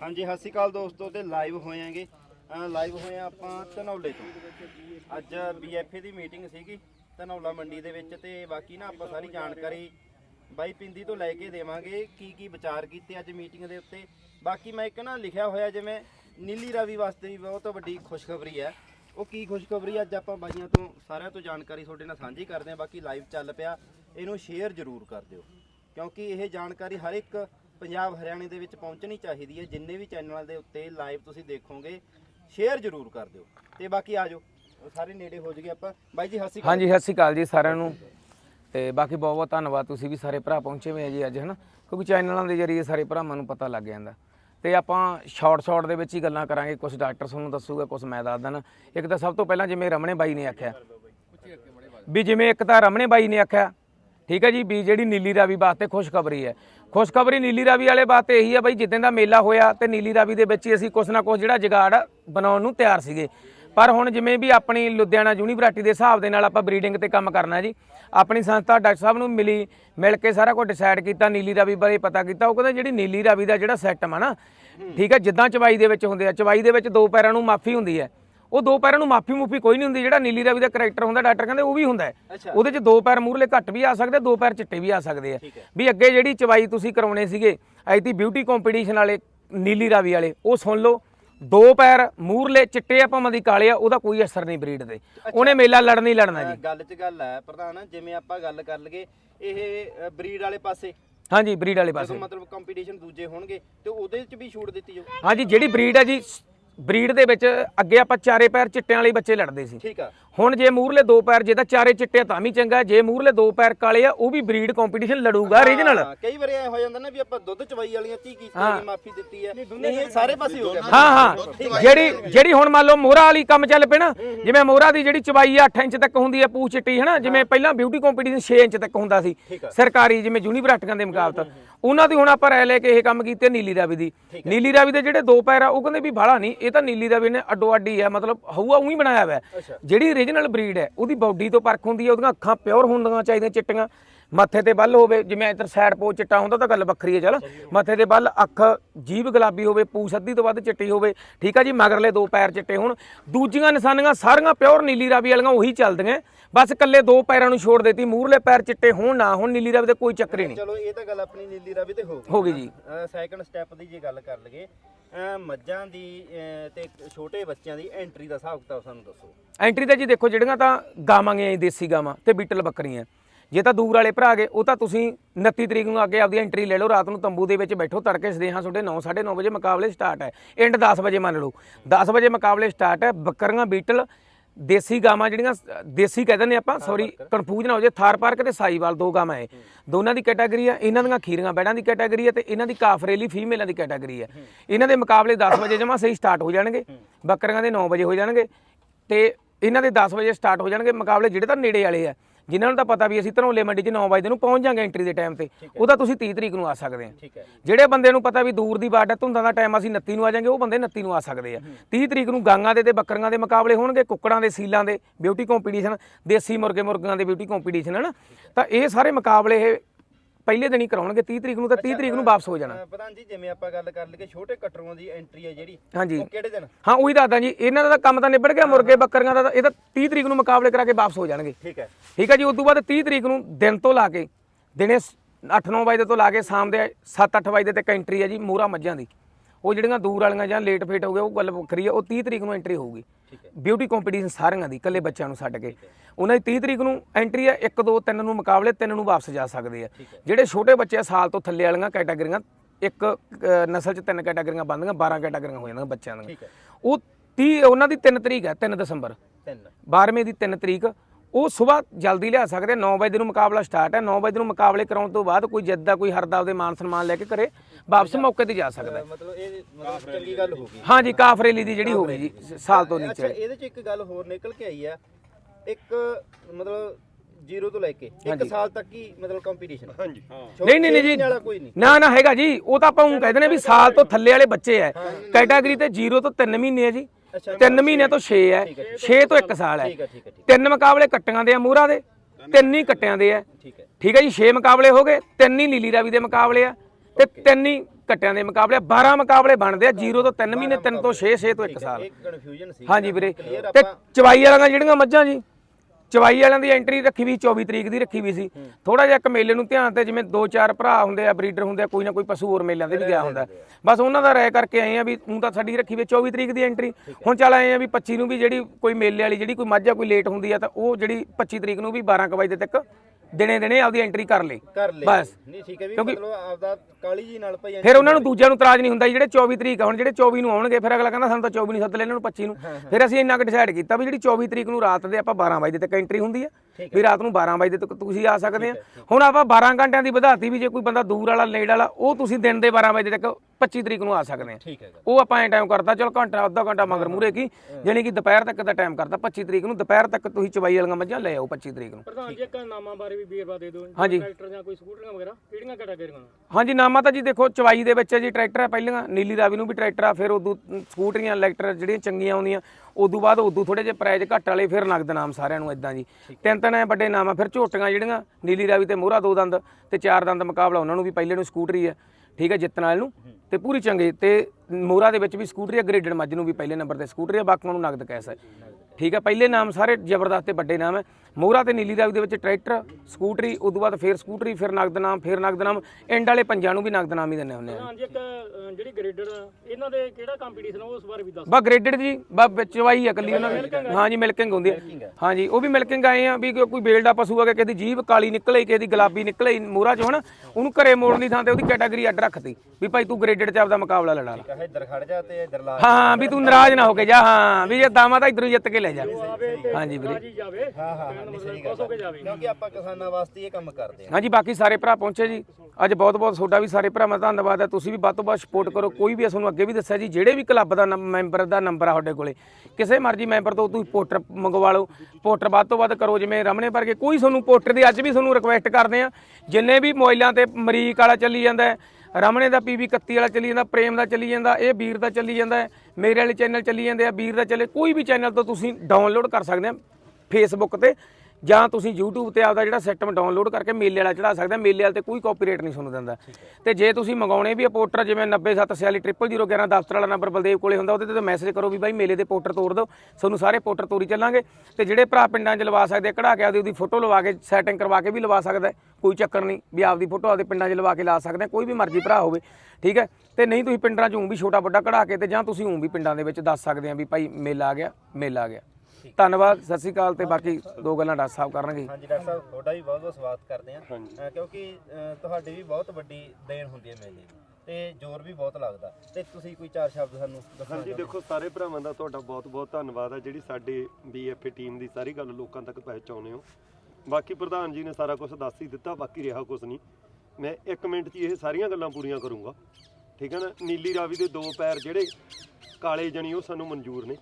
ਹਾਂਜੀ ਸਤਿ ਸ਼੍ਰੀ ਅਕਾਲ ਦੋਸਤੋ ਤੇ ਲਾਈਵ ਹੋਇਆਂਗੇ ਲਾਈਵ ਹੋਏ ਆਂ ਆਪਾਂ ਧਨੌਲੇ ਤੋਂ। ਅੱਜ ਬੀਐਫਏ ਦੀ ਮੀਟਿੰਗ ਸੀਗੀ ਧਨੌਲਾ ਮੰਡੀ ਦੇ ਵਿੱਚ ਤੇ ਬਾਕੀ ਨਾ ਆਪਾਂ ਸਾਰੀ ਜਾਣਕਾਰੀ ਬਾਈ ਪਿੰਦੀ ਤੋਂ ਲੈ ਕੇ ਦੇਵਾਂਗੇ ਕੀ ਕੀ ਵਿਚਾਰ ਕੀਤੇ ਅੱਜ ਮੀਟਿੰਗ ਦੇ ਉੱਤੇ। ਬਾਕੀ ਮੈਂ ਇੱਕ ਨਾ ਲਿਖਿਆ ਹੋਇਆ ਜਿਵੇਂ ਨੀਲੀ ਰਾਵੀ ਵਾਸਤੇ ਵੀ ਬਹੁਤ ਵੱਡੀ ਖੁਸ਼ਖਬਰੀ ਹੈ। ਉਹ ਕੀ ਖੁਸ਼ਖਬਰੀ ਅੱਜ ਆਪਾਂ ਬਾਈਆਂ ਤੋਂ ਸਾਰਿਆਂ ਤੋਂ ਜਾਣਕਾਰੀ ਤੁਹਾਡੇ ਨਾਲ ਸਾਂਝੀ ਕਰਦੇ ਹਾਂ। ਬਾਕੀ ਲਾਈਵ ਚੱਲ ਪਿਆ ਇਹਨੂੰ ਸ਼ੇਅਰ ਜ਼ਰੂਰ ਕਰ ਦਿਓ। ਕਿਉਂਕਿ ਇਹ ਜਾਣਕਾਰੀ ਹਰ ਇੱਕ ਪੰਜਾਬ ਹਰਿਆਣੇ ਦੇ ਵਿੱਚ ਪਹੁੰਚਣੀ ਚਾਹੀਦੀ ਹੈ। ਜਿੰਨੇ ਵੀ ਚੈਨਲਾਂ ਦੇ ਉੱਤੇ ਲਾਈਵ ਤੁਸੀਂ ਦੇਖੋਗੇ ਸ਼ੇਅਰ ਜ਼ਰੂਰ ਕਰ ਦਿਓ। ਤੇ ਬਾਕੀ ਆ ਸਾਰੇ ਨੇੜੇ ਹੋ ਜਗੇ ਆਪਾਂ। ਬਾਈ ਜੀ ਹੱਸੀ ਹਾਂਜੀ, ਸਤਿ ਸ਼੍ਰੀ ਅਕਾਲ ਜੀ ਸਾਰਿਆਂ ਨੂੰ। ਤੇ ਬਾਕੀ ਬਹੁਤ ਬਹੁਤ ਧੰਨਵਾਦ ਤੁਸੀਂ ਵੀ ਸਾਰੇ ਭਰਾ ਪਹੁੰਚੇ ਹੋਏ ਆ ਜੀ ਅੱਜ, ਹਨਾ? ਕਿਉਂਕਿ ਚੈਨਲਾਂ ਦੇ ਜਰੀਏ ਸਾਰੇ ਭਰਾਵਾਂ ਨੂੰ ਪਤਾ ਲੱਗ ਜਾਂਦਾ। ਤੇ ਆਪਾਂ ਸ਼ਾਰਟ ਸ਼ਾਰਟ ਦੇ ਵਿੱਚ ਹੀ ਗੱਲਾਂ ਕਰਾਂਗੇ। ਕੁਝ ਡਾਕਟਰ ਤੁਹਾਨੂੰ ਦੱਸੂਗਾ ਕੁਝ ਮੈਂ ਦੱਸ ਦੇਣਾ ਇੱਕ ਤਾਂ ਸਭ ਤੋਂ ਪਹਿਲਾਂ ਜਿਵੇਂ ਰਮਣੇ ਬਾਈ ਨੇ ਆਖਿਆ, ਵੀ ਜਿਵੇਂ ਇੱਕ ਤਾਂ ਰਮਣੇ ਬਾਈ ਨੇ ਆਖਿਆ ਠੀਕ ਹੈ ਜੀ, ਵੀ ਜਿਹੜੀ ਨੀਲੀ ਰਾਵੀ ਵਾਸਤੇ ਖੁਸ਼ਖਬਰੀ ਹੈ। ਖੁਸ਼ਖਬਰੀ ਨੀਲੀ ਰਾਵੀ ਵਾਲੇ ਵਾਸਤੇ ਇਹੀ ਹੈ ਬਾਈ, ਜਿੱਦਾਂ ਦਾ ਮੇਲਾ ਹੋਇਆ ਤੇ ਨੀਲੀ ਰਾਵੀ ਦੇ ਵਿੱਚ ਹੀ ਅਸੀਂ ਕੁਛ ਨਾ ਕੁਛ ਜਿਹੜਾ ਜਗਾੜ ਬਣਾਉਣ ਨੂੰ ਤਿਆਰ ਸੀਗੇ। ਪਰ ਹੁਣ ਜਿਵੇਂ ਵੀ ਆਪਣੀ ਲੁਧਿਆਣਾ ਯੂਨੀਵਰਸਿਟੀ ਦੇ ਹਿਸਾਬ ਦੇ ਨਾਲ ਆਪਾਂ ਬਰੀਡਿੰਗ ਤੇ ਕੰਮ ਕਰਨਾ ਜੀ, ਆਪਣੀ ਸੰਸਥਾ ਡਾਕਟਰ ਸਾਹਿਬ ਨੂੰ ਮਿਲੀ, ਮਿਲ ਕੇ ਸਾਰਾ ਕੁਝ ਡਿਸਾਈਡ ਕੀਤਾ, ਨੀਲੀ ਰਾਵੀ ਬਾਰੇ ਪਤਾ ਕੀਤਾ, ਉਹ ਕਹਿੰਦਾ ਜਿਹੜੀ ਨੀਲੀ ਰਾਵੀ ਦਾ ਜਿਹੜਾ ਸੈਟਮ ਆ ਨਾ, ਠੀਕ ਹੈ, ਜਿੱਦਾਂ ਚਵਾਈ ਦੇ ਵਿੱਚ ਹੁੰਦੇ ਆ, ਚਵਾਈ ਦੇ ਵਿੱਚ ਦੋ ਪੈਰਾਂ ਨੂੰ ਮਾਫੀ ਹੁੰਦੀ ਹੈ। ਉਹ ਦੋ ਪੈਰਾਂ ਨੂੰ ਮਾਫੀ ਮੁਫੀ ਕੋਈ ਨਹੀਂ ਹੁੰਦੀ ਜਿਹੜਾ ਨੀਲੀ ਰਾਵੀ ਦਾ ਕੈਰੈਕਟਰ ਹੁੰਦਾ ਡਾਕਟਰ ਕਹਿੰਦੇ ਉਹ ਵੀ ਹੁੰਦਾ। ਉਹਦੇ 'ਚ ਦੋ ਪੈਰ ਮੂਹਰਲੇ ਘੱਟ ਵੀ ਆ ਸਕਦੇ ਦੋ ਪੈਰ ਚਿੱਟੇ ਵੀ ਆ ਸਕਦੇ ਆ। ਵੀ ਅੱਗੇ ਜਿਹੜੀ ਚਵਾਈ ਤੁਸੀਂ ਕਰਾਉਣੇ ਸੀਗੇ ਐਤੀ ਬਿਊਟੀ ਕੰਪੀਟੀਸ਼ਨ ਵਾਲੇ ਨੀਲੀ ਰਾਵੀ ਵਾਲੇ ਉਹ ਸੁਣ ਲਓ ਦੋ ਪੈਰ ਮੂਹਰਲੇ ਚਿੱਟੇ ਆ ਭਾਵੇਂ ਦੀ ਕਾਲੇ ਆ ਉਹਦਾ ਕੋਈ ਅਸਰ ਨਹੀਂ ਬਰੀਡ ਤੇ। ਉਹਨੇ ਮੇਲਾ ਲੜਨਾ ਹੀ ਲੜਨਾ ਜੀ। ਗੱਲ 'ਚ ਗੱਲ ਹੈ ਪ੍ਰਧਾਨ ਜਿਵੇਂ ਆਪਾਂ ਗੱਲ ਕਰ ਲਈਏ ਇਹ ਬਰੀਡ ਵਾਲੇ ਪਾਸੇ। ਹਾਂਜੀ ਬਰੀਡ ਵਾਲੇ ਪਾਸੇ। ਮਤਲਬ ਕੰਪੀਟੀਸ਼ਨ ਦੂਜੇ ਹੋਣਗੇ ਤੇ ਉਹਦੇ 'ਚ ਵੀ ਛੂਟ ਦਿੱਤੀ ਜਾਊ। ਹਾਂਜੀ ਜਿਹੜੀ ਬਰੀਡ ਹੈ ਜੀ ਬਰੀਡ ਦੇ ਵਿੱਚ ਅੱਗੇ ਆਪਾਂ ਚਾਰੇ ਪੈਰ ਚਿੱਟਿਆਂ ਵਾਲੇ ਬੱਚੇ ਲੜਦੇ ਸੀ। ਠੀਕ ਆ। ਹੁਣ ਜੇ ਮੂਹਰਲੇ ਦੋ ਪੈਰ ਜੇ ਤਾਂ ਚਾਰੇ ਚਿੱਟੇ ਤਾਂ ਵੀ ਚੰਗਾ ਜੇ ਮੂਹਰਲੇ ਦੋ ਪੈਰ ਕਾਲੇ ਆ ਉਹ ਵੀ ਬਰੀਡ ਕੰਪੀਟੀਸ਼ਨ ਲੜੂਗਾ ਰੀਜਨਲ ਹਾਂ, ਕਈ ਵਾਰੀ ਐ ਹੋ ਜਾਂਦਾ ਨਾ ਵੀ ਆਪਾਂ ਦੁੱਧ ਚਵਾਈ ਵਾਲੀਆਂ ਧੀ ਕੀਤੀਆਂ ਦੀ ਮਾਫੀ ਦਿੱਤੀ ਹੈ। ਨਹੀਂ ਇਹ ਸਾਰੇ ਪਾਸੇ ਹੋ ਗਿਆ। ਹਾਂ ਹਾਂ। ਜਿਹੜੀ ਜਿਹੜੀ ਹੁਣ ਮੰਨ ਲਓ ਮੋਹਰਾ ਵਾਲੀ ਕੰਮ ਚੱਲ ਨਾ ਜਿਵੇਂ ਮੋਹਰਾ ਦੀ ਜਿਹੜੀ ਚਵਾਈ ਆ 8 ਇੰਚ ਤੱਕ ਹੁੰਦੀ ਆ ਪੂਛ ਚਿੱਟੀ ਹਨਾ? ਜਿਵੇਂ ਪਹਿਲਾਂ ਬਿਊਟੀ ਕੰਪੀਟੀਸ਼ਨ 6 ਇੰਚ ਤੱਕ ਹੁੰਦਾ ਸੀ। ਸਰਕਾਰੀ ਜਿਵੇਂ ਯੂਨੀਵਰਸਿਟੀਆਂ ਦੇ ਮੁਕਾਬਲੇ ਉਹਨਾਂ ਦੀ ਹੁਣ ਆਪਾਂ ਰਹਿ ਲੈ ਕੇ ਇਹ ਕੰਮ ਕੀਤੇ ਨੀਲੀ ਰਾਵੀ ਦੀ। ਨੀਲੀ ਰਾਵੀ ਦੇ ਜਿਹੜੇ ਦੋ ਪੈਰ ਆ ਉਹ ਕਹਿੰਦੇ ਵੀ ਬਾਹਲਾ ਨਹੀਂ ਇਹ ਤਾਂ ਨੀਲੀ ਰਾਵੀ ਨੇ ਅੱਡੋ ਅੱਡੀ ਆ ਮਤਲਬ ਹਊਆ ਉਹੀ ਬਣਾਇਆ ਹੋਇਆ। ਹੈ। ਜਿਹੜੀ ਓਰੀਜਨਲ ਬਰੀਡ ਹੈ। ਉਹਦੀ ਬਾਡੀ ਤੋਂ ਪਰਖ ਹੁੰਦੀ ਹੈ, ਉਹਦੀਆਂ ਅੱਖਾਂ ਪਿਓਰ ਹੁੰਦੀਆਂ ਚਾਹੀਦੀਆਂ ਚਿੱਟੀਆਂ। ਮੱਥੇ ਤੇ ਬੱਲ ਹੋਵੇ ਜਿਵੇਂ ਇੱਧਰ ਸਾਈਡ ਪੋ ਚਿੱਟਾ ਹੁੰਦਾ ਤਾਂ ਗੱਲ ਵੱਖਰੀ ਹੈ ਚਲ। ਮੱਥੇ ਤੇ ਬੱਲ ਅੱਖ ਜੀਭ ਗੁਲਾਬੀ ਹੋਵੇ ਪੂਛ ਅੱਧੀ ਤੋਂ ਵੱਧ ਚਿੱਟੀ ਹੋਵੇ ਠੀਕ ਆ ਜੀ? ਮਗਰਲੇ ਦੋ ਪੈਰ ਚਿੱਟੇ ਹੋਣ। ਦੂਜੀਆਂ ਨਿਸ਼ਾਨੀਆਂ ਸਾਰੀਆਂ ਪਿਓਰ ਨੀਲੀ ਰਾਵੀ ਵਾਲੀਆਂ ਉਹੀ ਚੱਲਦੀਆਂ। ਬਸ ਇਕੱਲੇ ਦੋ ਪੈਰਾਂ ਨੂੰ ਛੋੜ ਦਿੱਤੀ ਮੂਹਰਲੇ ਪੈਰ ਚਿੱਟੇ ਹੋਣ ਨਾ ਹੋਣ ਨੀਲੀ ਰਾਵੀ ਦੇ ਕੋਈ ਚੱਕਰ ਹੀ ਨਹੀਂ ਚਲੋ ਇਹ ਤਾਂ ਗੱਲ ਆਪਣੀ ਨੀਲੀ ਰਾਵੀ ਤੇ ਹੋ ਗਈ ਹੋ ਗਈ ਜੀ। ਸੈਕੰਡ ਸਟੈਪ ਦੀ ਜੇ ਗੱਲ ਕਰ ਲਈਏ ਮੱਝਾਂ ਦੀ ਤੇ ਛੋਟੇ ਬੱਚਿਆਂ ਦੀ ਐਂਟਰੀ ਦਾ ਹਿਸਾਬ ਕਿਤਾਬ ਸਾਨੂੰ ਦੱਸੋ। ਐਂਟਰੀ ਤੇ ਜੀ ਦੇਖੋ ਜਿਹੜੀਆਂ ਤਾਂ ਗਾਵਾਂ ਗਈਆਂ ਦੇਸੀ ਗਾਵਾਂ ਤੇ ਬੀਟਲ ਬੱਕਰੀਆਂ। ਜੇ ਤਾਂ ਦੂਰ ਵਾਲੇ ਭਰਾ ਗਏ ਉਹ ਤਾਂ ਤੁਸੀਂ 29 ਤਰੀਕ ਨੂੰ ਅੱਗੇ ਆਪਦੀ ਐਂਟਰੀ ਲੈ ਲਓ ਰਾਤ ਨੂੰ ਤੰਬੂ ਦੇ ਵਿੱਚ ਬੈਠੋ ਤੜਕੇ ਸਦੇਹਾਂ ਤੁਹਾਡੇ 9 9:30 ਵਜੇ ਮੁਕਾਬਲੇ ਸਟਾਰਟ ਹੈ। ਐਂਡ 10 ਵਜੇ ਮੰਨ ਲਓ। 10 ਵਜੇ ਮੁਕਾਬਲੇ ਸਟਾਰਟ ਹੈ ਬੱਕਰੀਆਂ ਬੀਟਲ ਦੇਸੀ ਗਾਵਾਂ ਜਿਹੜੀਆਂ ਦੇਸੀ ਕਹਿ ਦਿੰਦੇ ਆਪਾਂ ਸੌਰੀ ਕਨਫਿਊਜ਼ ਨਾ ਹੋ ਜੇ ਥਾਰ ਪਾਰਕ ਤੇ ਸਾਈਵਾਲ ਦੋ ਗਾਵਾਂ ਹੈ। ਦੋਨਾਂ ਦੀ ਕੈਟਾਗਰੀ ਆ ਇਹਨਾਂ ਦੀਆਂ ਖੀਰੀਆਂ ਬੈੜਾਂ ਦੀ ਕੈਟਾਗਰੀ ਹੈ ਤੇ ਇਹਨਾਂ ਦੀ ਕਾਫਰੇਲੀ ਫੀਮੇਲਾਂ ਦੀ ਕੈਟਾਗਰੀ ਹੈ। ਇਹਨਾਂ ਦੇ ਮੁਕਾਬਲੇ 10 ਵਜੇ ਜਮਾ ਸਹੀ ਸਟਾਰਟ ਹੋ ਜਾਣਗੇ ਬੱਕਰੀਆਂ ਦੇ 9 ਵਜੇ ਹੋ ਜਾਣਗੇ ਤੇ ਇਹਨਾਂ ਦੇ 10 ਵਜੇ ਸਟਾਰਟ ਹੋ ਜਾਣਗੇ ਮੁਕਾਬਲੇ ਜਿਹੜੇ ਤਾਂ ਨੇੜੇ ਵਾਲੇ ਆ ਜਿਨ੍ਹਾਂ ਨੂੰ ਤਾਂ ਪਤਾ ਵੀ ਅਸੀਂ ਧਰੋਲੇ ਮੰਡੀ 'ਚ 9 ਵਜੇ ਨੂੰ ਪਹੁੰਚ ਜਾਾਂਗੇ ਐਂਟਰੀ ਦੇ ਟਾਈਮ ਤੇ ਉਹਦਾ ਤੁਸੀਂ 30 ਤਰੀਕ ਨੂੰ ਆ ਸਕਦੇ ਆ ਹੈ ਜਿਹੜੇ ਬੰਦੇ ਨੂੰ ਪਤਾ ਵੀ ਦੂਰ ਦੀ ਬਾਟ ਹੈ ਧੁੰਦਾਂ ਦਾ ਟਾਈਮ ਅਸੀਂ 29 ਨੂੰ ਆ ਜਾਾਂਗੇ ਉਹ ਬੰਦੇ 29 ਨੂੰ ਆ ਸਕਦੇ ਆ। 30 ਤਰੀਕ ਨੂੰ ਗਾਂਗਾ ਦੇ ਤੇ ਬੱਕਰੀਆਂ ਦੇ ਮੁਕਾਬਲੇ ਹੋਣਗੇ ਕੁੱਕੜਾਂ ਦੇ ਸੀਲਾਂ ਦੇ ਬਿਊਟੀ ਕੰਪੀਟੀਸ਼ਨ ਦੇਸੀ ਮੁਰਗੇ ਮੁਰਗੀਆਂ ਦੇ ਬਿਊਟੀ ਕੰਪੀਟੀਸ਼ਨ ਹਨ? ਤਾਂ ਇਹ ਸਾਰੇ ਮੁਕਾਬਲੇ ਇਹ ਪਹਿਲੇ ਦਿਨ ਹੀ ਕਰਾਉਣਗੇ 30 ਤਰੀਕ ਨੂੰ ਤਾਂ 30 ਤਰੀਕ ਨੂੰ ਵਾਪਸ ਹੋ ਜਾਣਾ। ਪ੍ਰਧਾਨ ਜੀ ਜਿਵੇਂ ਆਪਾਂ ਗੱਲ ਕਰ ਲਈਏ ਛੋਟੇ ਕਟਰੂਆਂ ਦੀ ਐਂਟਰੀ ਹੈ ਜਿਹੜੀ ਹਾਂਜੀ। ਉਹ ਕਿਹੜੇ ਦਿਨ? ਹਾਂ ਉਹੀ ਦੱਸਦਾ ਜੀ ਇਹਨਾਂ ਦਾ ਤਾਂ ਕੰਮ ਤਾਂ ਨਿਬੜ ਗਿਆ ਮੁਰਗੇ ਬੱਕਰੀਆਂ ਦਾ ਇਹ ਤਾਂ 30 ਤਰੀਕ ਨੂੰ ਮੁਕਾਬਲੇ ਕਰਾ ਕੇ ਵਾਪਸ ਹੋ ਜਾਣਗੇ। ਠੀਕ ਹੈ। ਠੀਕ ਹੈ ਜੀ ਉਸ ਤੋਂ ਬਾਅਦ 30 ਤਰੀਕ ਨੂੰ ਦਿਨ ਤੋਂ ਲਾ ਕੇ ਦਿਨੇ 8-9 ਵਜੇ ਤੋਂ ਲਾ ਕੇ ਸ਼ਾਮ ਦੇ 7-8 ਵਜੇ ਤੱਕ ਐਂਟਰੀ ਹੈ ਜੀ ਮੂਰਾ ਮੱਝਾਂ ਦੀ। ਉਹ ਜਿਹੜੀਆਂ ਦੂਰ ਵਾਲੀਆਂ ਜਾਂ ਲੇਟ ਫੇਟ ਹੋ ਗਏ ਉਹ ਗੱਲ ਵੱਖਰੀ ਹੈ ਉਹ 30 ਤਰੀਕ ਨੂੰ ਐਂਟਰੀ ਹੋਊਗੀ। ਬਿਊਟੀ ਕੰਪੀਟੀਸ਼ਨ ਸਾਰਿਆਂ ਦੀ ਇਕੱਲੇ ਬੱਚਿਆਂ ਨੂੰ ਛੱਡ ਕੇ। ਉਹਨਾਂ ਦੀ 30 ਤਰੀਕ ਨੂੰ ਐਂਟਰੀ ਹੈ 1 2 3 ਨੂੰ ਮੁਕਾਬਲੇ 3 ਨੂੰ ਵਾਪਸ ਜਾ ਸਕਦੇ ਆ। ਜਿਹੜੇ ਛੋਟੇ ਬੱਚੇ ਆ ਸਾਲ ਤੋਂ ਥੱਲੇ ਵਾਲੀਆਂ ਕੈਟਾਗਰੀਆਂ ਇੱਕ ਨਸਲ 'ਚ ਤਿੰਨ ਕੈਟਾਗਰੀਆਂ ਬਣਦੀਆਂ 12 ਕੈਟਾਗਰੀਆਂ ਹੋ ਜਾਂਦੀਆਂ ਬੱਚਿਆਂ ਦੀਆਂ। ਉਹ 30 ਉਹਨਾਂ ਦੀ 3 ਤਰੀਕ ਹੈ 3 ਦਸੰਬਰ। ਤਿੰਨ। 12ਵੇਂ ਦੀ 3 ਤਰੀਕ ਉਹ ਸਵੇਰ ਜਲਦੀ ਲਿਆ ਸਕਦੇ 9 ਵਜੇ ਨੂੰ ਮੁਕਾਬਲਾ ਸਟਾਰਟ ਹੈ 9 ਵਜੇ ਨੂੰ ਮੁਕਾਬਲੇ ਕਰਾਉਣ ਤੋਂ ਬਾਅਦ ਕੋਈ ਜਿੱਦ ਦਾ ਕੋਈ ਹਰਦਾ ਉਹਦੇ ਮਾਨ ਸਨਮਾਨ ਲੈ ਕੇ ਘਰੇ ਵਾਪਸ ਮੌਕੇ ਤੇ ਜਾ ਸਕਦਾ। ਮਤਲਬ ਇਹ ਮਤਲਬ ਚੰਗੀ ਗੱਲ ਹੋ ਗਈ। ਹਾਂਜੀ ਕਾਫਰੇਲੀ ਦੀ ਜਿਹੜੀ ਹੋ ਗਈ ਜੀ ਸਾਲ ਤੋਂ ਅੱਛਾ ਨੀਚੇ। ਇਹਦੇ ਚ ਇੱਕ ਗੱਲ ਹੋਰ ਨਿਕਲ ਕੇ ਆਈ ਆ। ਇੱਕ ਮਤਲਬ ਜ਼ੀਰੋ ਤੋਂ ਲੈ ਕੇ ਇੱਕ ਸਾਲ ਤੱਕ ਹੀ ਮਤਲਬ ਕੰਪੀਟੀਸ਼ਨ ਹਾਂਜੀ। ਨਹੀਂ ਨਹੀਂ ਨਹੀਂ ਜੀ ਨਾ ਨਾ ਹੈਗਾ ਜੀ ਉਹ ਤਾਂ ਆਪਾਂ ਉਹ ਕਹਿੰਦੇ ਨੇ ਵੀ ਸਾਲ ਤੋਂ ਥੱਲੇ ਵਾਲੇ ਬੱਚੇ ਐ ਕੈਟਾਗਰੀ ਤੇ 0 ਤੋਂ 3 ਮਹੀਨੇ ਹੈ ਜੀ। ਅੱਛਾ 3 ਮਹੀਨੇ ਤੋਂ 6 ਹੈ 6 ਤੋਂ 1 ਸਾਲ ਹੈ। ਤਿੰਨ ਮੁਕਾਬਲੇ ਕੱਟੀਆਂ ਦੇ ਆ ਮੂਹਰਾ ਦੇ ਤਿੰਨ ਹੀ ਕੱਟਿਆਂ ਦੇ ਆ। ਠੀਕ ਹੈ। ਜੀ 6 ਮੁਕਾਬਲੇ ਹੋ ਗਏ ਤਿੰਨ ਹੀ ਨੀਲੀ ਰਾਵੀ ਦੇ ਮੁਕਾਬਲੇ ਆ ਤੇ ਤਿੰਨ ਹੀ ਕੱਟਿਆਂ ਦੇ ਮੁਕਾਬਲੇ 12 ਮੁਕਾਬਲੇ ਬਣਦੇ ਆ 0 ਤੋਂ 3 ਮਹੀਨੇ 3 ਤੋਂ 6 6 ਤੋਂ 1 ਸਾਲ। ਹਾਂਜੀ ਵੀਰੇ। ਤੇ ਚਵਾਈ ਵਾਲੀਆਂ ਜਿਹੜੀਆਂ ਮੱਝਾਂ ਜੀ? ਚਵਾਈ ਵਾਲਿਆਂ ਦੀ ਐਂਟਰੀ ਰੱਖੀ ਵੀ 24 ਤਰੀਕ ਦੀ ਰੱਖੀ ਵੀ ਸੀ। ਥੋੜਾ ਜਿਹਾ ਇੱਕ ਮੇਲੇ ਨੂੰ ਧਿਆਨ ਤੇ ਜਿਵੇਂ ਦੋ ਚਾਰ ਭਰਾ ਹੁੰਦੇ ਆ ਬਰੀਡਰ ਹੁੰਦੇ ਆ ਕੋਈ ਨਾ ਕੋਈ ਪਸ਼ੂ ਹੋਰ ਮੇਲਿਆਂ ਤੇ ਵੀ ਗਿਆ ਹੁੰਦਾ। ਬਸ ਉਹਨਾਂ ਦਾ ਰਾਇ ਕਰਕੇ ਆਏ ਆ ਵੀ ਹੁਣ ਤਾਂ ਸਾਡੀ ਰੱਖੀ ਵੀ 24 ਤਰੀਕ ਦੀ ਐਂਟਰੀ ਹੁਣ ਚੱਲ ਆਏ ਆ ਵੀ 25 ਨੂੰ ਵੀ ਜਿਹੜੀ ਕੋਈ ਮੇਲੇ ਵਾਲੀ ਜਿਹੜੀ ਕੋਈ ਮੱਝ ਆ ਕੋਈ ਲੇਟ ਹੁੰਦੀ ਆ ਤਾਂ ਉਹ ਜਿਹੜੀ 25 ਤਰੀਕ ਨੂੰ ਵੀ 12 ਕੁ ਵਜੇ ਤੱਕ ਦਿਨੇ ਦਿਨੇ ਆਪਦੀ ਐਂਟਰੀ ਕਰ ਲੇ ਕਰ ਲੈ ਬਸ। ਨਹੀਂ ਠੀਕ ਹੈ ਵੀ ਮਤਲਬ ਆਪਦਾ ਕਾਲੀ ਜੀ ਨਾਲ ਭਾਈ ਫਿਰ ਉਹਨਾਂ ਨੂੰ ਦੂਜਿਆਂ ਨੂੰ ਇਤਰਾਜ਼ ਨਹੀਂ ਹੁੰਦਾ ਜਿਹੜੇ 24 ਤਰੀਕ ਆ ਹੁਣ ਜਿਹੜੇ 24 ਨੂੰ ਆਉਣਗੇ ਫਿਰ ਅਗਲਾ ਕਹਿੰਦਾ ਸਾਨੂੰ ਤਾਂ 24 ਨਹੀਂ ਸੱਦ ਲੈ ਇਹਨਾਂ ਨੂੰ। 25 ਨੂੰ ਫਿਰ ਅਸੀਂ ਇੰਨਾ ਕੁ ਡਿਸਾਈਡ ਕੀਤਾ ਵੀ ਜਿਹੜੀ 24 ਤਰੀਕ ਨੂੰ ਰਾਤ ਦੇ ਆਪਾਂ 12 ਵਜੇ ਤੱਕ ਐਂਟਰੀ ਹੁੰਦੀ ਆ। ਵੀ ਰਾਤ ਨੂੰ 12 ਵਜੇ ਤੱਕ ਤੁਸੀਂ ਆ ਸਕਦੇ ਆ। ਹੁਣ ਆਪਾਂ 12 ਘੰਟਿਆਂ ਦੀ ਵਧਾਤੀ ਵੀ ਜੇ ਕੋਈ ਬੰਦਾ ਦੂਰ ਵਾਲਾ ਨੇੜ ਵਾਲਾ ਉਹ ਤੁਸੀਂ ਦਿਨ ਦੇ 12 ਵਜੇ ਤੱਕ 25 ਤਰੀਕ ਨੂੰ ਆ ਸਕਦੇ ਆ। ਠੀਕ ਉਹ ਆਪਾਂ ਐ ਟਾਈਮ ਕਰਤਾ ਚਲ ਘੰਟਾ ਅੱਧਾ ਘੰਟਾ ਮਗਰ ਮੂਰੇ ਕੀ ਯਾਨੀ ਕਿ ਦੁਪਹਿਰ ਤੱਕ ਦਾ ਟਾਈਮ ਕਰਤਾ 25 ਤਰੀਕ ਨੂੰ ਦੁਪਹਿਰ ਤੱਕ ਤੁਸੀਂ ਚਵਾਈ ਵਾਲੀਆਂ ਮੱਝਾਂ ਲੈ ਆਓ 25 ਤਰੀਕ ਨੂੰ। ਪ੍ਰਧਾਨ ਜੀ ਇੱਕ ਨਾਮਾਂ ਬਾਰੇ ਵੀ ਬੀਰਵਾ ਦੇ ਦਿਓ। ਹਾਂਜੀ। ਟਰੈਕਟਰ ਜਾਂ ਕੋਈ ਸਕੂਟਰੀਆਂ ਵਗੈਰਾ ਕਿਹੜੀਆਂ ਕੈਟਾਗਰੀਆਂ ਹਾਂਜੀ ਨਾਮਾ ਤਾਂ ਜੀ ਦੇਖੋ ਚਵਾਈ ਦੇ ਵਿੱਚ ਜੀ ਟਰੈਕਟਰ ਆ ਪਹਿਲੀਆਂ ਨੀਲੀ ਰਾਵੀ ਨੂੰ ਵੀ ਟਰੈਕਟਰ ਆ ਫਿਰ ਉਦੋਂ ਸਕੂਟਰੀਆਂ ਇਲੈਕਟਰ ਜਿਹੜੀਆਂ ਚੰਗੀਆਂ ਆਉਂਦੀਆਂ ਉਦੋਂ ਬਾਅਦ ਉਦੋਂ ਥੋੜੇ ਜਿਹੇ ਪ੍ਰਾਈਜ਼ ਘੱਟ ਵਾਲੇ ਫਿਰ ਨਗਦ ਨਾਮ ਸਾਰਿਆਂ ਨੂੰ ਇਦਾਂ ਜੀ। ਤਿੰਨ ਤਿੰਨ ਵੱਡੇ ਨਾਮ ਆ ਫਿਰ ਝੋਟੀਆਂ ਜਿਹੜੀਆਂ ਨੀਲੀ ਰਾਵੀ ਤੇ ਮੋਹਰਾ ਦੋ ਦੰਦ ਤੇ ਚਾਰ ਦੰਦ ਮੁਕਾਬਲਾ ਉਹਨਾਂ ਨੂੰ ਵੀ ਪਹਿਲੇ ਨੂੰ ਸਕੂਟਰੀ ਹੈ ਠੀਕ ਹੈ ਜਿੱਤਣ ਵਾਲੇ ਨੂੰ ਤੇ ਪੂਰੀ ਚੰਗੇ ਤੇ ਮੋਹਰਾ ਦੇ ਵਿੱਚ ਵੀ ਸਕੂਟਰੀ ਆ ਗ੍ਰੇਡਡ ਮੱਝ ਨੂੰ ਵੀ ਪਹਿਲੇ ਨੰਬਰ ਤੇ ਸਕੂਟਰੀ ਆ ਬਾਕੀਆਂ ਨੂੰ ਨਗਦ ਕੈਸ ਹੈ ਠੀਕ ਹੈ ਪਹਿਲੇ ਨਾਮ ਸਾਰੇ ਜ਼ਬਰਦਸਤ ਤੇ ਵੱਡੇ ਨਾਮ ਹੈ। ਮੋਹਰਾ ਤੇ ਨੀਲੀ ਰਾਵੀ ਦੇ ਵਿੱਚ ਟਰੈਕਟਰ ਸਕੂਟਰੀ ਉਦੋਂ ਬਾਅਦ ਫਿਰ ਸਕੂਟਰੀ ਫਿਰ ਨਗਦ ਨਾਮ ਫਿਰ ਨਗਦ ਨਾਮ ਐਂਡ ਵਾਲੇ ਪੰਜਾਂ ਨੂੰ ਵੀ ਨਗਦ ਨਾਮ ਹੀ ਦਿੰਦੇ ਹੁੰਦੇ ਆ। ਪ੍ਰਧਾਨ ਜੀ ਇੱਕ ਜਿਹੜੀ ਗ੍ਰੇਡਰ ਇਹਨਾਂ ਦੇ ਕਿਹੜਾ ਕੰਪੀਟੀਸ਼ਨ ਉਸ ਬਾਰੇ ਵੀ ਦੱਸ ਬਾ ਗ੍ਰੇਡਡ ਜੀ ਬਾ ਵਿੱਚ ਵਾਈ ਆ ਕੱਲੀ ਉਹਨਾਂ ਦੀ। ਹਾਂਜੀ ਮਿਲਕਿੰਗ ਹੁੰਦੀ ਹੈ ਹਾਂਜੀ ਉਹ ਵੀ ਮਿਲਕਿੰਗ ਆਏ ਆ ਵੀ ਕਿ ਕੋਈ ਬੇਲਡਾ ਪਸ਼ੂ ਆ ਕੇ ਕਿਸੇ ਦੀ ਜੀਭ ਕਾਲੀ ਨਿਕਲੇ ਕਿਸੇ ਦੀ ਗੁਲਾਬੀ ਨਿਕਲੇ ਮੋਹਰਾ ਚੋਂ ਹਨਾ ਉਹਨੂੰ ਘਰੇ ਮੋੜਨ ਦੀ ਥਾਂ ਤੇ ਉਹਦੀ ਕੈਟਾਗਰੀ ਅੱਡ ਰੱਖਤੀ ਵੀ ਭਾਈ ਤੂੰ ਗ੍ਰੇਡਡ ਚ ਆਪਦਾ ਮੁਕਾਬਲਾ ਲੜਾ। ਲਾ ਕਹੇ ਇੱਧਰ ਖੜ ਜਾ ਤੇ ਇੱਧਰ ਲਾ। ਹਾਂ ਵੀ ਤੂੰ ਨਾਰਾਜ਼ ਨਾ ਹੋ ਕੇ ਜਾ ਹਾਂ ਵੀ ਇਹ ਦਾਮਾ ਤਾਂ ਇਧਰੋਂ ਜਿੱਤ ਕੇ ਲੈ ਜਾ। ਹਾਂਜੀ ਵੀਰੇ। ਜੀ ਜਾਵੇ। ਹਾਂ ਹਾਂ ਹਾਂ, ਨਹੀਂ ਸਹੀ ਗੱਲ ਹੈ। ਕਿਉਂਕਿ ਆਪਾਂ ਕਿਸਾਨਾਂ ਵਾਸਤੇ ਇਹ ਕੰਮ ਕਰਦੇ ਹਾਂਜੀ ਬਾਕੀ ਸਾਰੇ ਭਰਾ ਪਹੁੰਚੇ ਜੀ। ਅੱਜ ਬਹੁਤ ਬਹੁਤ ਤੁਹਾਡਾ ਵੀ ਸਾਰੇ ਭਰਾਵਾਂ ਦਾ ਧੰਨਵਾਦ ਹੈ। ਤੁਸੀਂ ਵੀ ਵੱਧ ਤੋਂ ਵੱਧ ਸਪੋਰਟ ਕਰੋ। ਕੋਈ ਵੀ ਤੁਹਾਨੂੰ ਅੱਗੇ ਵੀ ਦੱਸਿਆ ਜੀ ਜਿਹੜੇ ਵੀ ਕਲੱਬ ਦਾ ਮੈਂਬਰ ਦਾ ਨੰਬਰ ਆ ਤੁਹਾਡੇ ਕੋਲੇ ਕਿਸੇ ਮਰਜ਼ੀ ਮੈਂਬਰ ਤੋਂ ਤੁਸੀਂ ਪੋਸਟਰ ਮੰਗਵਾ ਲਓ। ਪੋਸਟਰ ਵੱਧ ਤੋਂ ਵੱਧ ਕਰੋ ਜਿਵੇਂ ਰਮਣੇ ਵਰਗੇ ਕੋਈ ਤੁਹਾਨੂੰ ਪੋਸਟਰ ਦੀ ਅੱਜ ਵੀ ਤੁਹਾਨੂੰ ਰਿਕੁਐਸਟ ਕਰਦੇ ਆ ਜਿੰਨੇ ਵੀ ਮੋਬਾਈਲਾਂ ਤੇ ਅਮਰੀਕ ਵਾਲਾ ਚੱਲੀ ਜਾਂਦਾ ਹੈ ਰਮਣੇ ਦਾ ਪੀਵੀ 31 ਵਾਲਾ ਚੱਲੀ ਜਾਂਦਾ, ਪ੍ਰੇਮ ਦਾ ਚੱਲੀ ਜਾਂਦਾ, ਇਹ ਵੀਰ ਦਾ ਚੱਲੀ ਜਾਂਦਾ, ਮੇਰੇ ਵਾਲੇ ਚੈਨਲ ਚੱਲੀ ਜਾਂਦੇ ਆ, ਵੀਰ ਦਾ ਚੱਲੇ, ਕੋਈ ਵੀ ਚੈਨਲ ਤੋਂ ਤੁਸੀਂ ਡਾਊਨਲੋਡ ਕਰ ਸਕਦੇ ਆ ਫੇਸਬੁੱਕ ਤੇ ਜਾਂ ਤੁਸੀਂ YouTube ਤੇ ਆਪਦਾ ਜਿਹੜਾ ਸਿਸਟਮ ਡਾਊਨਲੋਡ ਕਰਕੇ ਮੇਲੇ ਵਾਲਾ ਚੜਾ ਸਕਦੇ ਮੇਲੇ ਵਾਲੇ ਤੇ ਕੋਈ ਕਾਪੀਰਾਈਟ ਨਹੀਂ ਤੁਹਾਨੂੰ ਦਿੰਦਾ। ਤੇ ਜੇ ਤੁਸੀਂ ਮੰਗਾਉਣੇ ਵੀ ਆ ਪੋਸਟਰ ਜਿਵੇਂ 97460011 ਦਫ਼ਤਰ ਵਾਲਾ ਨੰਬਰ ਬਲਦੇਵ ਕੋਲੇ ਹੁੰਦਾ ਉਹਦੇ ਤੇ ਮੈਸੇਜ ਕਰੋ ਵੀ ਬਾਈ ਮੇਲੇ ਦੇ ਪੋਸਟਰ ਤੋੜ ਦਿਓ ਤੁਹਾਨੂੰ ਸਾਰੇ ਪੋਸਟਰ ਤੋਰੀ ਚੱਲਾਂਗੇ। ਤੇ ਜਿਹੜੇ ਭਰਾ ਪਿੰਡਾਂ 'ਚ ਲਵਾ ਸਕਦੇ ਕਢਾ ਕੇ ਆਪਦੀ ਉਹਦੀ ਫੋਟੋ ਲਵਾ ਕੇ ਸੈਟਿੰਗ ਕਰਵਾ ਕੇ ਵੀ ਲਵਾ ਸਕਦਾ। ਕੋਈ ਚੱਕਰ ਨਹੀਂ ਵੀ ਆਪਦੀ ਫੋਟੋ ਆਪਦੇ ਪਿੰਡਾਂ 'ਚ ਲਵਾ ਕੇ ਲਾ ਸਕਦੇ ਕੋਈ ਵੀ ਮਰਜ਼ੀ ਭਰਾ ਹੋਵੇ ਠੀਕ ਹੈ। ਤੇ ਨਹੀਂ ਤੁਸੀਂ ਪਿੰਡਾਂ 'ਚ ਊਂ ਵੀ ਛੋਟਾ ਵੱਡਾ ਕਢਾ ਕੇ ਤੇ ਜਾਂ ਤੁਸੀਂ ਊਂ ਵੀ ਪਿੰਡਾਂ ਦੇ ਵਿੱਚ ਦੱਸ ਸਕਦੇ ਆ ਵੀ ਭਾਈ ਮੇਲਾ ਆ ਗਿਆ ਮੇਲਾ ਆ ਗਿਆ। ਧੰਨਵਾਦ ਸਤਿ ਸ਼੍ਰੀ ਅਕਾਲ ਤੇ ਬਾਕੀ ਦੋ ਗੱਲਾਂ ਡਾਕਟਰ ਸਾਹਿਬ ਕਰਨਗੇ। ਹਾਂਜੀ ਡਾਕਟਰ ਸਾਹਿਬ ਤੁਹਾਡਾ ਵੀ ਬਹੁਤ ਬਹੁਤ ਸਵਾਗਤ ਕਰਦੇ ਆ ਅ, ਕਿਉਂਕਿ ਤੁਹਾਡੀ ਵੀ ਬਹੁਤ ਵੱਡੀ ਦੇਣ ਹੁੰਦੀ ਹੈ ਮੇਲੇ ਦੀ। ਤੇ ਜ਼ੋਰ ਵੀ ਬਹੁਤ ਲੱਗਦਾ। ਤੇ ਤੁਸੀਂ ਕੋਈ ਚਾਰ ਸ਼ਬਦ ਸਾਨੂੰ ਦੱਸਣਾ ਹਾਂਜੀ ਦੇਖੋ ਸਾਰੇ ਭਰਾਵਾਂ ਦਾ ਤੁਹਾਡਾ ਬਹੁਤ-ਬਹੁਤ ਧੰਨਵਾਦ ਹੈ ਜਿਹੜੀ ਸਾਡੇ ਬੀਐਫਏ ਟੀਮ ਦੀ ਸਾਰੀ ਗੱਲ ਲੋਕਾਂ ਤੱਕ ਪਹੁੰਚਾਉਂਦੇ ਹੋ। ਬਾਕੀ ਪ੍ਰਧਾਨ ਜੀ ਨੇ ਸਾਰਾ ਕੁਝ ਦੱਸ ਹੀ ਦਿੱਤਾ ਬਾਕੀ ਰਿਹਾ ਕੁਝ ਨਹੀਂ। ਮੈਂ 1 ਮਿੰਟ 'ਚ ਹੀ ਇਹ ਸਾਰੀਆਂ ਗੱਲਾਂ ਪੂਰੀਆਂ ਕਰੂੰਗਾ। ਠੀਕ ਹੈ ਨਾ? ਨੀਲੀ ਰਾਵੀ ਦੇ ਦੋ ਪੈਰ ਜਿਹੜੇ ਕਾਲੇ ਜਣੀ ਉਹ ਸਾਨੂੰ ਮਨਜ਼ੂਰ ਨੇ।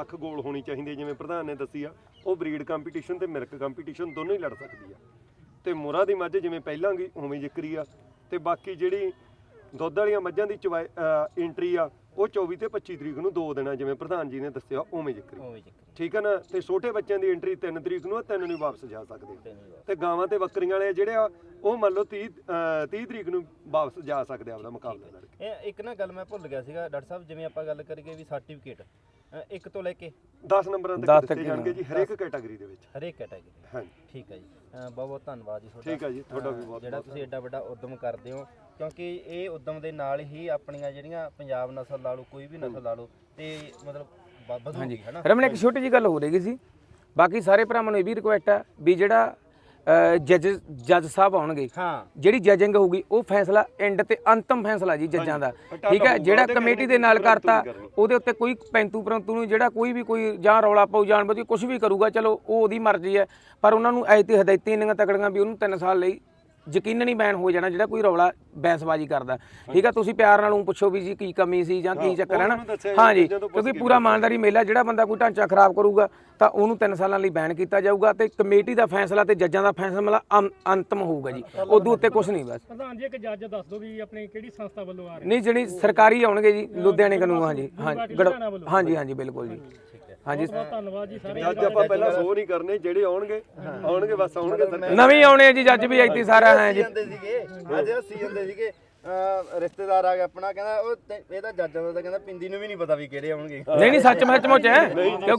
ਅੱਖ ਗੋਲ ਹੋਣੀ ਚਾਹੀਦੀ ਹੈ, ਜਿਵੇਂ ਪ੍ਰਧਾਨ ਨੇ ਦੱਸੀ ਆ ਉਹ ਬਰੀਡ ਕੰਪੀਟੀਸ਼ਨ ਤੇ ਮਿਲਕ ਕੰਪੀਟੀਸ਼ਨ ਦੋਨੋਂ ਹੀ ਲੜ ਸਕਦੀ ਆ। ਤੇ ਮੁਰਾ ਦੀ ਮੱਝ ਜਿਵੇਂ ਪਹਿਲਾਂ ਗਈ ਉਵੇਂ ਜ਼ਿਕਰੀ ਆ ਤੇ ਬਾਕੀ ਜਿਹੜੀ ਦੁੱਧ ਵਾਲੀਆਂ ਮੱਝਾਂ ਦੀ ਚਵਾਈ ਐਂਟਰੀ ਆ ਉਹ 24 ਤੇ 25 ਤਰੀਕ ਨੂੰ ਦੋ ਦਿਨਾਂ ਜਿਵੇਂ ਪ੍ਰਧਾਨ ਜੀ ਨੇ ਦੱਸਿਆ ਉਵੇਂ ਜ਼ਿਕਰੀ। ਠੀਕ ਹੈ ਨਾ? ਤੇ ਛੋਟੇ ਬੱਚਿਆਂ ਦੀ ਐਂਟਰੀ 3 ਤਰੀਕ ਨੂੰ ਆ 3 ਨੂੰ ਵਾਪਸ ਜਾ ਸਕਦੇ ਤੇ ਗਾਵਾਂ ਤੇ ਬੱਕਰੀਆਂ ਵਾਲੇ ਜਿਹੜੇ ਆ ਉਹ ਮੰਨ ਲਓ 30 ਅਹ 30 ਤਰੀਕ ਨੂੰ ਵਾਪਸ ਜਾ ਸਕਦੇ ਆ ਆਪਦਾ ਮੁਕਾਬਲਾ ਲੜ ਕੇ ਇਹ ਇੱਕ ਨਾ ਗੱਲ ਮੈਂ ਭੁੱਲ ਗਿਆ ਸੀਗਾ ਡਾਕਟਰ ਸਾਹਿਬ ਜਿਵੇਂ ਆਪਾਂ ਗੱਲ ਕਰੀਏ ਵੀ ਸਰਟੀਫਿਕੇਟ ਇੱਕ ਤੋਂ ਲੈ ਕੇ 10 ਨੰਬਰਾਂ ਦਸ ਤੱਕ ਦਿੱਤੇ ਜਾਣਗੇ ਜੀ ਹਰੇਕ ਕੈਟਾਗਰੀ ਦੇ ਵਿੱਚ। ਹਰੇਕ ਕੈਟਾਗਰੀ ਹਾਂਜੀ। ਠੀਕ ਹੈ ਜੀ। ਅ, ਬਹੁਤ ਬਹੁਤ ਧੰਨਵਾਦ ਜੀ ਤੁਹਾਡਾ। ਠੀਕ ਹੈ ਜੀ ਤੁਹਾਡਾ ਵੀ ਅ, ਬਹੁਤ ਜਿਹੜਾ ਤੁਸੀਂ ਐਡਾ ਵੱਡਾ ਉਦਮ ਕਰਦੇ ਹੋ ਕਿਉਂਕਿ ਇਹ ਉਦਮ ਦੇ ਨਾਲ ਹੀ ਆਪਣੀਆਂ ਜਿਹੜੀਆਂ ਪੰਜਾਬ ਨਸਲ ਲਾ ਲਓ ਕੋਈ ਵੀ ਨਸਲ ਲਾ ਲਓ ਤੇ ਮਤਲਬ ਵ- ਵਧੂਗੀ ਹਨਾ ਰਮਨ ਇੱਕ ਛੋਟੀ ਜੀ ਗੱਲ ਹੋ ਰਹੀ ਸੀ। ਬਾਕੀ ਸਾਰੇ ਭਰਾਵਾਂ ਨੂੰ ਇਹ ਵੀ ਰਿਕੁਐਸਟ ਹੈ ਵੀ ਜਿਹੜਾ ਜੱਜ ਜੱਜ ਸਾਹਿਬ ਆਉਣਗੇ। ਹਾਂ। ਜਿਹੜੀ ਜੱਜਿੰਗ ਹੋਊਗੀ ਉਹ ਫੈਸਲਾ ਐਂਡ ਤੇ ਅੰਤਮ ਫੈਸਲਾ ਜੀ ਜੱਜਾਂ ਦਾ। ਠੀਕ ਹੈ? ਜਿਹੜਾ ਕਮੇਟੀ ਦੇ ਨਾਲ ਕਰਤਾ ਉਹਦੇ ਉੱਤੇ ਕੋਈ ਪੈਂਤੂ ਪਰੰਤੂ ਨੂੰ ਜਿਹੜਾ ਕੋਈ ਵੀ ਕੋਈ ਜਾਂ ਰੌਲਾ ਪਾਉ ਜਾਣ ਬੁੱਝ ਕੁਝ ਵੀ ਕਰੂਗਾ ਚਲੋ ਉਹ ਉਹਦੀ ਮਰਜ਼ੀ ਹੈ। ਪਰ ਉਹਨਾਂ ਨੂੰ ਐਤੀ ਹਦਾਇਤੀ ਇੰਨੀਆਂ ਤਕੜੀਆਂ ਵੀ ਉਹਨੂੰ 3 ਸਾਲ ਲਈ ਯਕੀਨਨ ਹੀ ਬੈਨ ਹੋ ਜਾਣਾ ਜਿਹੜਾ ਕੋਈ ਰੌਲਾ ਬੈਂਸਬਾਜੀ ਕਰਦਾ। ਠੀਕ ਆ ਤੁਸੀਂ ਪਿਆਰ ਨਾਲ ਉਹ ਪੁੱਛੋ ਵੀ ਜੀ ਕੀ ਕਮੀ ਸੀ ਜਾਂ ਕੀ ਚੱਕਰ ਹੈ ਨਾ? ਹਾਂਜੀ ਕਿਉਂਕਿ ਪੂਰਾ ਇਮਾਨਦਾਰੀ ਮੇਲਾ ਜਿਹੜਾ ਬੰਦਾ ਕੋਈ ਢਾਂਚਾ ਖਰਾਬ ਕਰੂਗਾ ਤਾਂ ਉਹਨੂੰ 3 ਸਾਲਾਂ ਲਈ ਬੈਨ ਕੀਤਾ ਜਾਊਗਾ ਤੇ ਕਮੇਟੀ ਦਾ ਫੈਸਲਾ ਤੇ ਜੱਜਾਂ ਦਾ ਫੈਸਲਾ ਅੰਤਮ ਹੋਊਗਾ ਜੀ। ਉਦੋਂ ਉੱਤੇ ਕੁਝ ਨਹੀਂ ਬਸ। ਪ੍ਰਧਾਨ ਜੀ ਇੱਕ ਜੱਜ ਦੱਸ ਦਿਓ ਵੀ ਆਪਣੀ ਕਿਹੜੀ ਸੰਸਥਾ ਵੱਲੋਂ ਆ ਰਹੇ ਨਹੀਂ ਜਿਹੜੀ ਸਰਕਾਰੀ ਆਉਣਗੇ ਜੀ ਲੁਧਿਆਣੇ ਕਾਨੂੰਨ ਹਾਂਜੀ ਹਾਂਜੀ। ਹਾਂਜੀ ਹਾਂਜੀ ਬਿਲਕੁਲ ਜੀ। ਹਾਂਜੀ। ਬਹੁਤ ਧੰਨਵਾਦ ਜੀ ਸਾਰੇ ਜੱਜ ਆਪਾਂ ਪਹਿਲਾਂ ਸੋ ਨਹੀਂ ਕਰਨੇ ਜਿਹੜੇ ਆਉਣਗੇ ਆਉਣਗੇ ਬਸ ਆਉਣਗੇ। ਨਵੀਂ ਆਉਣੇ ਆ ਜੀ ਜੱਜ ਵੀ ਇੱਥੇ ਸਾਰਾ ਹੈ ਜੀ। ਜਾਂਦੇ ਸੀਗੇ ਅੱਜ ਅਸੀਂ ਜਾਂਦੇ ਸੀਗੇ ਅਹ ਰਿਸ਼ਤੇਦਾਰ ਆ ਗਿਆ ਆਪਣਾ ਕਹਿੰਦਾ ਉਹ ਤੇ- ਇਹ ਤਾਂ ਜੱਜਾਂ ਦਾ ਤਾਂ ਕਹਿੰਦਾ ਪਿੰਦੀ ਨੂੰ ਵੀ ਨਹੀਂ ਪਤਾ ਵੀ ਕਿਹੜੇ ਆਉਣਗੇ। ਨਹੀਂ ਨਹੀਂ ਸੱਚ ਮੁੱਚ ਮੁੱਚ ਹੈ। ਕਿਉਂ-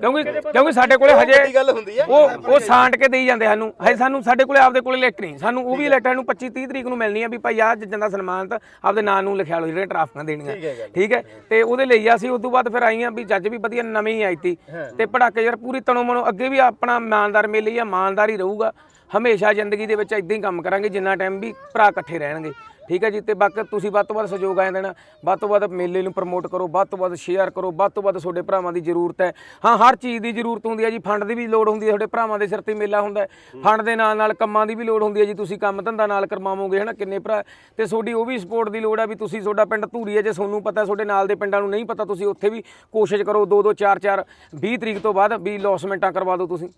ਕਿਉਂਕਿ ਕਿਉਂਕਿ ਸਾਡੇ ਕੋਲੇ ਵੱਡੀ ਹਜੇ ਗੱਲ ਹੁੰਦੀ ਆ ਉਹ ਉਹ ਸਾਂਟ ਕੇ ਦੇਈ ਜਾਂਦੇ ਸਾਨੂੰ। ਹਜੇ ਸਾਨੂੰ ਸਾਡੇ ਕੋਲੇ ਆਪਦੇ ਕੋਲੇ ਲਿਸਟ ਨਹੀਂ। ਸਾਨੂੰ ਉਹ ਵੀ ਲਿਸਟ ਨੂੰ 25 30 ਤਰੀਕ ਨੂੰ ਮਿਲਣੀ ਆ ਵੀ ਭਾਈ ਆਹ ਜੱਜਾਂ ਦਾ ਸਨਮਾਨਤ ਆਪਦੇ ਨਾਂ ਨੂੰ ਲਿਖਿਆ ਲਓ ਜਿਹੜੇ ਟਰਾਫੀਆਂ ਦੇਣੀਆਂ। ਠੀਕ ਹੈ ਤੇ ਉਹਦੇ ਲਈ ਅਸੀਂ ਉਸ ਤੋਂ ਬਾਅਦ ਫਿਰ ਆਈਆਂ ਵੀ ਜੱਜ ਵੀ ਵਧੀਆ ਨਵੀਂ ਆਈ ਤੀ। ਤੇ ਪੜਾਕੇ ਯਾਰ ਪੂਰੀ ਤਣੋ ਮਨੋ ਅੱਗੇ ਵੀ ਆਪਣਾ ਇਮਾਨਦਾਰ ਮੇਲੇ ਆ ਇਮਾਨਦਾਰ ਹੀ ਰਹੂਗਾ। ਹਮੇਸ਼ਾ ਜ਼ਿੰਦਗੀ ਦੇ ਵਿੱਚ ਇਦਾਂ ਹੀ ਕੰਮ ਕਰਾਂਗੇ, ਜਿੰਨਾ ਟਾਈਮ ਵੀ ਭਰਾ ਇਕੱਠੇ ਰਹਿਣਗੇ। ਠੀਕ ਹੈ ਜੀ? ਤੇ ਬਾਕੀ ਤੁਸੀਂ ਵੱਧ ਤੋਂ ਵੱਧ ਸਹਿਯੋਗ ਆਏ ਦੇਣਾ, ਵੱਧ ਤੋਂ ਵੱਧ ਮੇਲੇ ਨੂੰ ਪ੍ਰਮੋਟ ਕਰੋ, ਵੱਧ ਤੋਂ ਵੱਧ ਸ਼ੇਅਰ ਕਰੋ, ਵੱਧ ਤੋਂ ਵੱਧ ਤੁਹਾਡੇ ਭਰਾਵਾਂ ਦੀ ਜ਼ਰੂਰਤ ਹੈ। ਹਾਂ, ਹਰ ਚੀਜ਼ ਦੀ ਜ਼ਰੂਰਤ ਹੁੰਦੀ ਹੈ ਜੀ ਫੰਡ ਦੀ ਵੀ ਲੋੜ ਹੁੰਦੀ ਹੈ, ਤੁਹਾਡੇ ਭਰਾਵਾਂ ਦੇ ਸਿਰ ਤੇ ਮੇਲਾ ਹੁੰਦਾ ਫੰਡ ਦੇ ਨਾਲ ਨਾਲ ਕੰਮਾਂ ਦੀ ਵੀ ਲੋੜ ਹੁੰਦੀ ਹੈ ਜੀ, ਤੁਸੀਂ ਕੰਮ ਧੰਦਾ ਨਾਲ ਕਰਵਾਵੋਗੇ, ਹਨਾ, ਕਿੰਨੇ ਭਰਾ? ਤੇ ਤੁਹਾਡੀ ਉਹ ਵੀ ਸਪੋਰਟ ਦੀ ਲੋੜ ਹੈ ਵੀ ਤੁਸੀਂ ਤੁਹਾਡਾ ਪਿੰਡ ਧੂਰੀ ਹੈ ਜੇ ਤੁਹਾਨੂੰ ਪਤਾ ਤੁਹਾਡੇ ਨਾਲ ਦੇ ਪਿੰਡਾਂ ਨੂੰ ਨਹੀਂ ਪਤਾ, ਤੁਸੀਂ ਉੱਥੇ ਵੀ ਕੋਸ਼ਿਸ਼ ਕਰੋ 2 2 4 4 20 ਤਰੀਕ ਤੋਂ ਬਾਅਦ ਵੀ ਲੌਸਮੈਂਟਾਂ ਕਰਵਾ ਦਿਓ ਤੁਸੀਂ।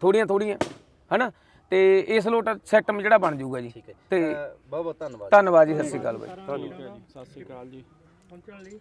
ਥੋੜੀਆਂ ਥੋੜੀਆਂ ਹਨਾ? ਤੇ ਇਸ ਲੋਟ ਸਿਸਟਮ ਜਿਹੜਾ ਬਣ ਜਾਊਗਾ ਜੀ। ਤੇ ਬਹੁਤ ਬਹੁਤ ਧੰਨਵਾਦ ਧੰਨਵਾਦ ਜੀ ਸਤਿ ਸ਼੍ਰੀ ਅਕਾਲ ਬਾਈ। ਪਹੁੰਚਣ ਲਈ।